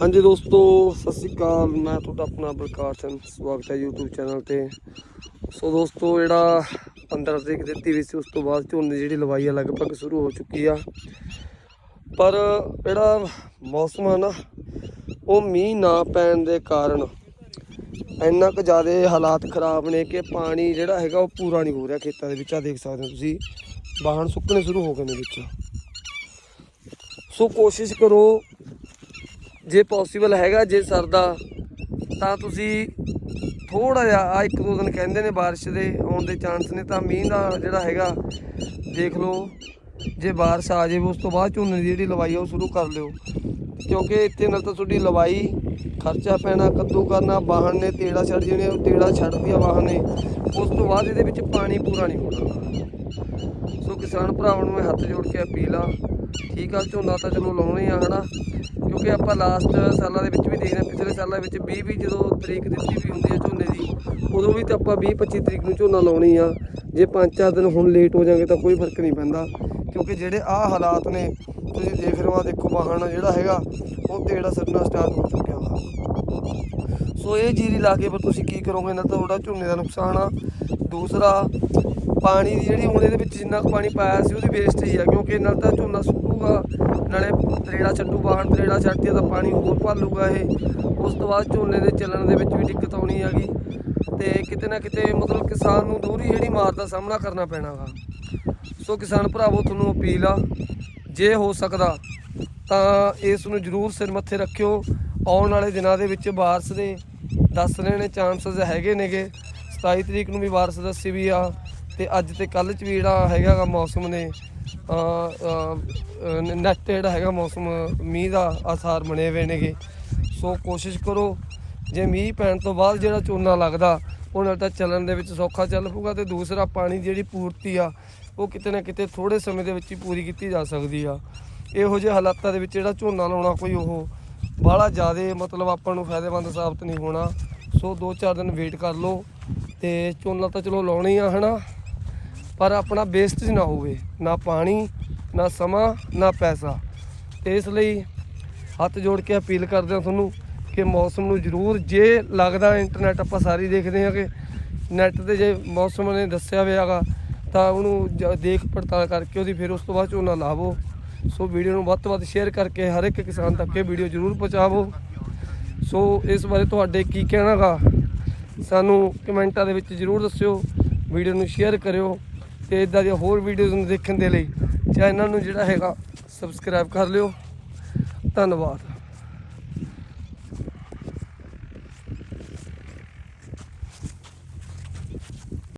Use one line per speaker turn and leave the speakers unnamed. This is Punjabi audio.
ਹਾਂਜੀ ਦੋਸਤੋ, ਸਤਿ ਸ਼੍ਰੀ ਅਕਾਲ। ਮੈਂ ਤੁਹਾਡਾ ਆਪਣਾ ਬਲਕਾਰ ਸਿੰਘ ਸਵਾਗਤ ਹੈ YouTube ਚੈਨਲ ਤੇ। ਸੋ ਦੋਸਤੋ, ਜਿਹੜਾ 15 ਤਰੀਕ ਦਿੱਤੀ ਵੀ ਸੀ, ਉਸ ਤੋਂ ਬਾਅਦ ਝੋਨੇ ਦੀ ਜਿਹੜੀ ਲਵਾਈ ਆ ਲਗਭਗ ਸ਼ੁਰੂ ਹੋ ਚੁੱਕੀ ਆ। ਪਰ ਜਿਹੜਾ ਮੌਸਮ ਆ ਨਾ, ਉਹ ਮੀਂਹ ਨਾ ਪੈਣ ਦੇ ਕਾਰਨ ਇੰਨਾ ਕੁ ਜ਼ਿਆਦਾ ਹਾਲਾਤ ਖਰਾਬ ਨੇ ਕਿ ਪਾਣੀ ਜਿਹੜਾ ਹੈਗਾ, ਉਹ ਪੂਰਾ ਨਹੀਂ ਹੋ ਰਿਹਾ ਖੇਤਾਂ ਦੇ ਵਿੱਚ। ਆ ਦੇਖ ਸਕਦੇ ਹੋ ਤੁਸੀਂ ਬਾਹਣ ਸੁੱਕਣੇ ਸ਼ੁਰੂ ਹੋ ਗਏ ਨੇ ਵਿੱਚ। ਸੋ ਕੋਸ਼ਿਸ਼ ਕਰੋ ਜੇ ਪੋਸੀਬਲ ਹੈਗਾ ਜੇ ਸਰਦਾ ਤਾਂ ਤੁਸੀਂ ਥੋੜਾ ਜਿਹਾ ਆ ਇੱਕ ਦੋ ਦਿਨ ਕਹਿੰਦੇ ਨੇ ਬਾਰਿਸ਼ ਦੇ ਆਉਣ ਦੇ ਚਾਂਸ ਨੇ, ਤਾਂ ਮੀਂਹ ਦਾ ਜਿਹੜਾ ਹੈਗਾ, ਦੇਖ ਲਓ। ਜੇ ਬਾਰਿਸ਼ ਆ ਜਾਵੇ, ਉਸ ਤੋਂ ਬਾਅਦ ਝੋਨੇ ਦੀ ਜਿਹੜੀ ਲਵਾਈ ਆ, ਉਹ ਸ਼ੁਰੂ ਕਰ ਲਿਓ। ਕਿਉਂਕਿ ਇੱਥੇ ਨਾਲ ਤਾਂ ਤੁਹਾਡੀ ਲਵਾਈ ਖਰਚਾ ਪੈਣਾ, ਕੱਦੂ ਕਰਨਾ ਵਾਹਣ ਨੇ, ਤੇੜਾ ਛੱਡ ਜਣੇ, ਉਹ ਤੇੜਾ ਛੱਡਦੀ ਆ ਵਾਹਣ ਨੇ। ਉਸ ਤੋਂ ਬਾਅਦ ਇਹਦੇ ਵਿੱਚ ਪਾਣੀ ਪੂਰਾ ਨਹੀਂ ਹੋਣਾ। ਸੋ ਕਿਸਾਨ ਭਰਾਵਾਂ ਨੂੰ ਮੈਂ ਹੱਥ ਜੋੜ ਕੇ ਅਪੀਲ ਆ ਠੀਕ ਆ, ਝੋਨਾ ਤਾਂ ਚਲੋ ਲਾਉਣੇ ਹੀ ਆ, ਹਨਾ? ਕਿਉਂਕਿ ਆਪਾਂ ਲਾਸਟ ਸਾਲਾਂ ਦੇ ਵਿੱਚ ਵੀ ਦੇਖਦੇ ਹਾਂ ਪਿਛਲੇ ਸਾਲਾਂ ਵਿੱਚ 20 ਵੀ ਜਦੋਂ ਤਰੀਕ ਦਿੱਤੀ ਵੀ ਹੁੰਦੀ ਹੈ ਝੋਨੇ ਦੀ, ਉਦੋਂ ਵੀ ਤਾਂ ਆਪਾਂ 20 25 ਤਰੀਕ ਨੂੰ ਝੋਨਾ ਲਾਉਣੀ ਆ। ਜੇ 5-4 ਦਿਨ ਹੁਣ ਲੇਟ ਹੋ ਜਾਗੇ ਤਾਂ ਕੋਈ ਫ਼ਰਕ ਨਹੀਂ ਪੈਂਦਾ। ਕਿਉਂਕਿ ਜਿਹੜੇ ਆਹ ਹਾਲਾਤ ਨੇ, ਤੁਸੀਂ ਦੇਖ ਰਹੇ ਹੋ ਦੇਖੋ ਵਾਹਣ ਜਿਹੜਾ ਹੈਗਾ, ਉਹ ਤੇੜਾ ਸੱਟਣਾ ਸਟਾਰਟ ਹੋ ਚੁੱਕਿਆ ਵਾ। ਸੋ ਇਹ ਜੀਰੀ ਲਾ ਕੇ ਫਿਰ ਤੁਸੀਂ ਕੀ ਕਰੋਗੇ? ਨਾ ਤਾਂ ਤੁਹਾਡਾ ਝੋਨੇ ਦਾ ਨੁਕਸਾਨ ਆ। ਦੂਸਰਾ ਪਾਣੀ ਦੀ ਜਿਹੜੀ ਹੁਣ ਇਹਦੇ ਵਿੱਚ ਜਿੰਨਾ ਕੁ ਪਾਣੀ ਪਾਇਆ ਸੀ ਉਹਦੀ ਵੇਸਟ ਹੀ ਆ, ਕਿਉਂਕਿ ਨਾਲ ਤਾਂ ਝੋਨਾ ਸੁੱਕੂਗਾ, ਨਾਲੇ ਤਰੇੜਾ ਛੱਡੂ ਬਾਹਰ ਤਰੇੜਾ ਛੱਡਦੀ ਤਾਂ ਪਾਣੀ ਹੋਰ ਭਾਲੂਗਾ ਇਹ। ਉਸ ਤੋਂ ਬਾਅਦ ਝੋਨੇ ਦੇ ਚੱਲਣ ਦੇ ਵਿੱਚ ਵੀ ਦਿੱਕਤ ਆਉਣੀ ਹੈਗੀ। ਤੇ ਕਿਤੇ ਨਾ ਕਿਤੇ ਮਤਲਬ ਕਿਸਾਨ ਨੂੰ ਦੂਰੀ ਜਿਹੜੀ ਮਾਰ ਦਾ ਸਾਹਮਣਾ ਕਰਨਾ ਪੈਣਾਗਾ ਸੋ ਕਿਸਾਨ ਭਰਾਵੋ, ਤੁਹਾਨੂੰ ਅਪੀਲ ਆ, ਜੇ ਹੋ ਸਕਦਾ, ਤਾਂ ਇਸ ਨੂੰ ਜ਼ਰੂਰ ਸਿਰ ਮੱਥੇ ਰੱਖਿਓ। ਆਉਣ ਵਾਲੇ ਦਿਨਾਂ ਦੇ ਵਿੱਚ ਬਾਰਸ਼ ਦੇ ਦੱਸ ਰਹੇ ਨੇ ਚਾਂਸਸ ਹੈਗੇ ਨੇਗੇ। 27 ਤਰੀਕ ਨੂੰ ਵੀ ਬਾਰਿਸ਼ ਦੱਸੀ ਵੀ ਆ। ਤੇ ਅੱਜ ਤੇ ਕੱਲ ਚ ਵੀ ਜਿਹੜਾ ਹੈਗਾ ਮੌਸਮ ਨੇ ਨੈਟ ਜਿਹੜਾ ਹੈਗਾ ਮੌਸਮ, ਮੀਂਹ ਦਾ ਆਸਾਰ ਬਣੇ ਹੋਏ ਨੇਗੇ। ਸੋ ਕੋਸ਼ਿਸ਼ ਕਰੋ, ਜੇ ਮੀਂਹ ਪੈਣ ਤੋਂ ਬਾਅਦ ਜਿਹੜਾ ਝੋਨਾ ਲੱਗਦਾ ਉਹਨਾਂ ਤਾਂ ਚੱਲਣ ਦੇ ਵਿੱਚ ਸੌਖਾ ਚੱਲ ਪਊਗਾ ਤੇ ਦੂਸਰਾ ਪਾਣੀ ਦੀ ਜਿਹੜੀ ਪੂਰਤੀ ਆ, ਉਹ ਕਿਤੇ ਨਾ ਕਿਤੇ ਥੋੜੇ ਸਮੇਂ ਦੇ ਵਿੱਚ ਹੀ ਪੂਰੀ ਕੀਤੀ ਜਾ ਸਕਦੀ ਆ। ਇਹੋ ਜਿਹੇ ਹਾਲਾਤਾਂ ਦੇ ਵਿੱਚ ਜਿਹੜਾ ਝੋਨਾ ਲਾਉਣਾ ਕੋਈ ਉਹ ਬਾਹਲਾ ਜ਼ਿਆਦਾ ਮਤਲਬ ਆਪਾਂ ਨੂੰ ਫਾਇਦੇਮੰਦ ਸਾਬਤ ਨਹੀਂ ਹੋਣਾ। ਸੋ 2-4 ਦਿਨ ਵੇਟ ਕਰ ਲਓ ਤੇ ਝੋਨਾ ਤਾਂ ਚਲੋ ਲਾਉਣਾ ਹੀ ਆ, ਹਨਾ? ਪਰ ਆਪਣਾ ਵੇਸਟੇਜ ਨਾ ਹੋਵੇ, ਨਾ ਪਾਣੀ, ਨਾ ਸਮਾਂ, ਨਾ ਪੈਸਾ। ਇਸ ਲਈ ਹੱਥ ਜੋੜ ਕੇ ਅਪੀਲ ਕਰਦੇ ਹਾਂ ਤੁਹਾਨੂੰ ਕਿ ਮੌਸਮ ਨੂੰ ਜ਼ਰੂਰ, ਜੇ ਲੱਗਦਾ ਇੰਟਰਨੈਟ ਆਪਾਂ ਸਾਰੀ ਦੇਖਦੇ ਹਾਂ ਕਿ ਨੈਟ ਤੇ ਜੇ ਮੌਸਮ ਨੇ ਦੱਸਿਆ ਹੋਇਆਗਾ ਤਾਂ ਉਹਨੂੰ ਜ- ਦੇਖ ਪੜਤਾਲ ਕਰਕੇ ਉਹਦੀ ਫਿਰ ਉਸ ਤੋਂ ਬਾਅਦ ਝੋਨਾ ਲਾਵੋ। ਸੋ ਵੀਡੀਓ ਨੂੰ ਵੱਧ ਤੋਂ ਵੱਧ ਸ਼ੇਅਰ ਕਰਕੇ ਹਰ ਇੱਕ ਕਿਸਾਨ ਤੱਕ ਇਹ ਵੀਡੀਓ ਜ਼ਰੂਰ ਪਹੁੰਚਾਵੋ। ਸੋ ਇਸ ਬਾਰੇ ਤੁਹਾਡੇ ਕੀ ਕਹਿਣਾਗਾ ਸਾਨੂੰ ਕਮੈਂਟਾਂ ਦੇ ਵਿੱਚ ਜ਼ਰੂਰ ਦੱਸਿਓ ਵੀਡੀਓ ਨੂੰ ਸ਼ੇਅਰ ਕਰਿਓ। ਤੇ ਇਦਾਂ ਦੀਆਂ ਹੋਰ ਵੀਡੀਓਜ਼ ਨੂੰ ਦੇਖਣ ਦੇ ਲਈ ਚੈਨਲ ਨੂੰ ਜਿਹੜਾ ਹੈਗਾ ਸਬਸਕ੍ਰਾਈਬ ਕਰ ਲਿਓ। ਧੰਨਵਾਦ।